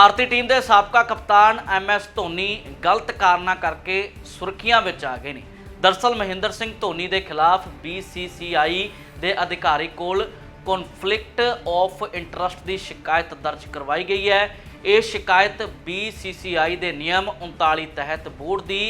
ਭਾਰਤੀ team ਦੇ ਸਾਬਕਾ ਕਪਤਾਨ ਐਮਐਸ ਧੋਨੀ ਗਲਤ ਕਾਰਨਾਂ ਕਰਕੇ ਸੁਰਖੀਆਂ ਵਿੱਚ ਆ ਗਏ ਨੇ। ਦਰਸਲ ਮਹਿੰਦਰ ਸਿੰਘ ਧੋਨੀ ਦੇ ਖਿਲਾਫ BCCI ਦੇ ਅਧਿਕਾਰੀ ਕੋਲ ਕਨਫਲਿਕਟ ਆਫ ਇੰਟਰਸਟ ਦੀ ਸ਼ਿਕਾਇਤ ਦਰਜ ਕਰਵਾਈ ਗਈ ਹੈ। ਇਹ ਸ਼ਿਕਾਇਤ BCCI ਦੇ ਨਿਯਮ 39 ਤਹਿਤ ਬੋਰਡ ਦੀ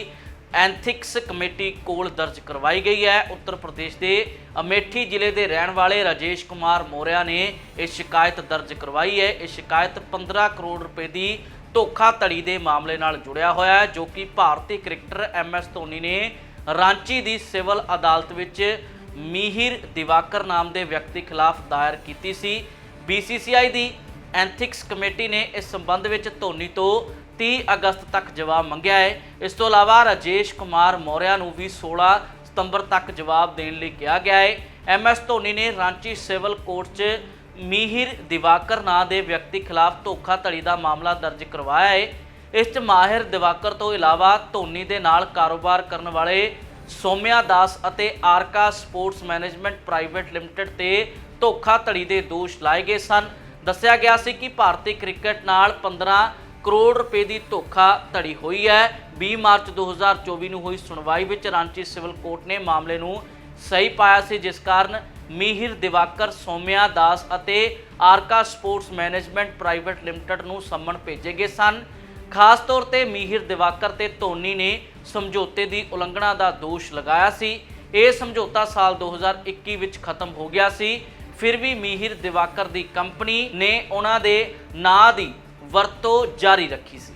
ਐਥਿਕਸ ਕਮੇਟੀ ਕੋਲ ਦਰਜ ਕਰਵਾਈ ਗਈ ਹੈ। ਉੱਤਰ ਪ੍ਰਦੇਸ਼ ਦੇ ਅਮੇਠੀ ਜ਼ਿਲ੍ਹੇ ਦੇ ਰਹਿਣ ਵਾਲੇ ਰਾਜੇਸ਼ ਕੁਮਾਰ ਮੋਰਿਆ ਨੇ ਇਹ ਸ਼ਿਕਾਇਤ ਦਰਜ ਕਰਵਾਈ ਹੈ। ਇਹ ਸ਼ਿਕਾਇਤ 15 ਕਰੋੜ ਰੁਪਏ ਦੀ ਧੋਖਾਧੜੀ ਦੇ ਮਾਮਲੇ ਨਾਲ ਜੁੜਿਆ ਹੋਇਆ ਹੈ, ਜੋ ਕਿ ਭਾਰਤੀ ਕ੍ਰਿਕਟਰ ਐਮਐਸ ਧੋਨੀ ਨੇ ਰਾਂਚੀ ਦੀ ਸਿਵਲ ਅਦਾਲਤ ਵਿੱਚ ਮੀਹਿਰ ਦਿਵਾਕਰ ਨਾਮ ਦੇ ਵਿਅਕਤੀ ਖਿਲਾਫ ਦਾਇਰ ਕੀਤੀ ਸੀ। BCCI ਦੀ ਐਂਥਿਕਸ ਕਮੇਟੀ ਨੇ ਇਸ ਸੰਬੰਧ ਵਿੱਚ ਧੋਨੀ ਤੋਂ 30 ਅਗਸਤ ਤੱਕ ਜਵਾਬ ਮੰਗਿਆ ਹੈ। ਇਸ ਤੋਂ ਇਲਾਵਾ ਰਾਜੇਸ਼ ਕੁਮਾਰ ਮੌਰਿਆ ਨੂੰ ਵੀ 16 ਸਤੰਬਰ ਤੱਕ ਜਵਾਬ ਦੇਣ ਲਈ ਕਿਹਾ ਗਿਆ ਹੈ। ਐਮਐਸ ਧੋਨੀ ਨੇ ਰਾਂਚੀ ਸਿਵਲ ਕੋਰਟ 'ਚ ਮੀਹਿਰ ਦਿਵਾਕਰ ਨਾਂ ਦੇ ਵਿਅਕਤੀ ਖਿਲਾਫ ਧੋਖਾਧੜੀ ਦਾ ਮਾਮਲਾ ਦਰਜ ਕਰਵਾਇਆ ਹੈ। ਇਸ 'ਚ ਮਾਹਿਰ ਦਿਵਾਕਰ ਤੋਂ ਇਲਾਵਾ ਧੋਨੀ ਦੇ ਨਾਲ ਕਾਰੋਬਾਰ ਕਰਨ ਵਾਲੇ ਸੋਮਿਆ ਦਾਸ ਅਤੇ Arka sports management private limited ਤੇ ਧੋਖਾਧੜੀ ਦੇ ਦੋਸ਼ ਲਾਏ ਗਏ ਸਨ। ਦੱਸਿਆ ਗਿਆ ਸੀ ਕਿ ਭਾਰਤੀ ਕ੍ਰਿਕਟ ਨਾਲ 15 ਕਰੋੜ ਰੁਪਏ ਦੀ ਧੋਖਾ ਧੜੀ ਹੋਈ ਹੈ। 20 ਮਾਰਚ 2024 ਨੂੰ ਹੋਈ ਸੁਣਵਾਈ ਵਿੱਚ ਰਾਂਚੀ ਸਿਵਲ ਕੋਰਟ ਨੇ ਮਾਮਲੇ ਨੂੰ ਸਹੀ ਪਾਇਆ ਸੀ, ਜਿਸ ਕਾਰਨ ਮੀਹਿਰ ਦਿਵਾਕਰ, ਸੋਮਿਆ ਦਾਸ ਅਤੇ Arka sports management private limited ਨੂੰ ਸੰਮਣ ਭੇਜੇ ਗਏ ਸਨ। ਖਾਸ ਤੌਰ ਤੇ ਮੀਹਿਰ ਦਿਵਾਕਰ ਤੇ ਧੋਨੀ ਨੇ ਸਮਝੌਤੇ ਦੀ ਉਲੰਘਣਾ ਦਾ ਦੋਸ਼ ਲਗਾਇਆ ਸੀ। ਇਹ ਸਮਝੌਤਾ ਸਾਲ 2021 ਵਿੱਚ ਖਤਮ ਹੋ ਗਿਆ ਸੀ। ਫਿਰ ਵੀ ਮੀਹਿਰ ਦਿਵਾਕਰ ਦੀ ਕੰਪਨੀ ਨੇ ਉਹਨਾਂ ਦੇ ਨਾਂ ਦੀ ਵਰਤੋਂ ਜਾਰੀ ਰੱਖੀ ਸੀ।